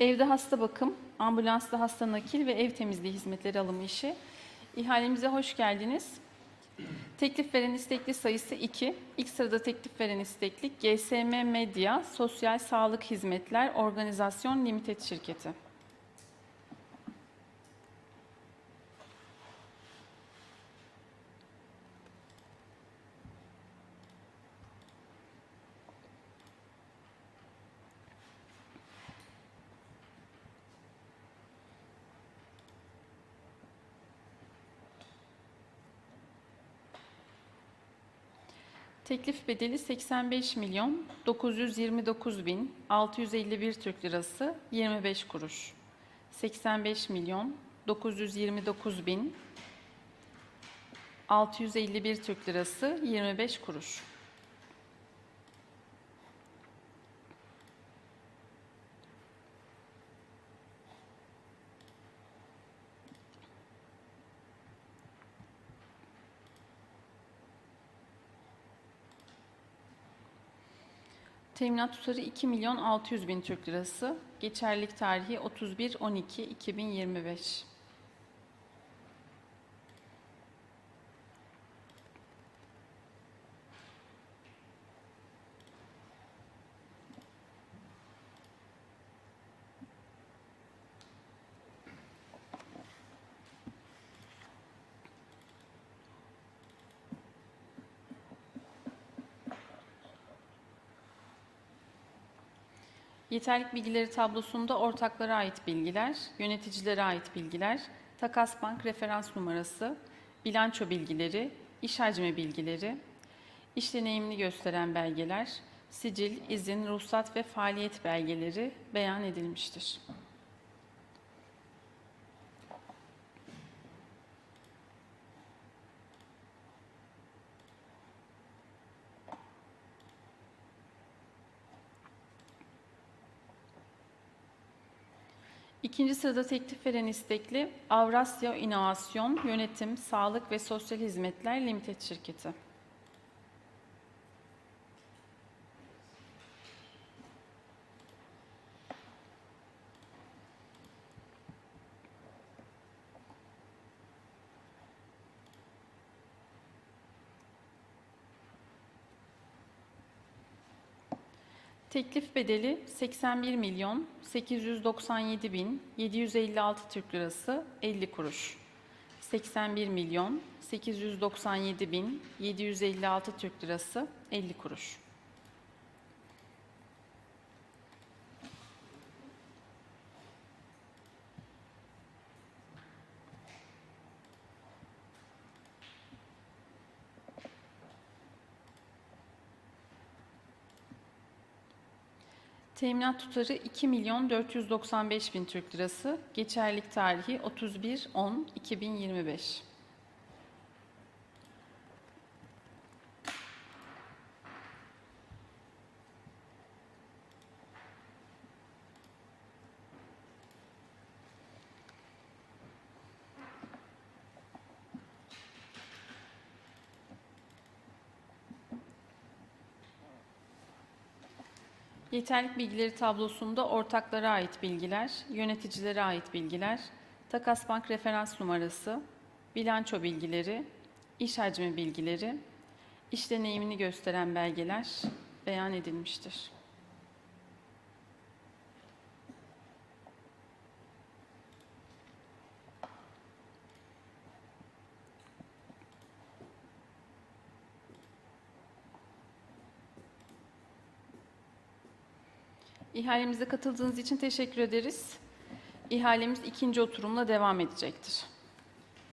Evde hasta bakım, ambulanslı hasta nakil ve ev temizliği hizmetleri alımı işi. İhalemize hoş geldiniz. Teklif veren istekli sayısı 2. İlk sırada teklif veren istekli GSM Medya Sosyal Sağlık Hizmetler Organizasyon Limited Şirketi. Teklif bedeli 85 milyon 929 bin 651 Türk lirası 25 kuruş. 85 milyon 929 bin 651 Türk lirası 25 kuruş. Teminat tutarı 2 milyon 600 bin Türk lirası. Geçerlilik tarihi 31-12-2025. Yeterlik bilgileri tablosunda ortaklara ait bilgiler, yöneticilere ait bilgiler, takas bank referans numarası, bilanço bilgileri, iş hacmi bilgileri, iş deneyimini gösteren belgeler, sicil, izin, ruhsat ve faaliyet belgeleri beyan edilmiştir. İkinci sırada teklif veren istekli Avrasya İnovasyon Yönetim, Sağlık ve Sosyal Hizmetler Limited Şirketi. Teklif bedeli 81 milyon 897 bin 756 Türk lirası 50 kuruş. 81 milyon 897 bin 756 Türk lirası 50 kuruş. Teminat tutarı 2 milyon 495 bin Türk lirası. Geçerlilik tarihi 31-10-2025. Yeterlik bilgileri tablosunda ortaklara ait bilgiler, yöneticilere ait bilgiler, takas bank referans numarası, bilanço bilgileri, iş hacmi bilgileri, iş deneyimini gösteren belgeler beyan edilmiştir. İhalemize katıldığınız için teşekkür ederiz. İhalemiz ikinci oturumla devam edecektir.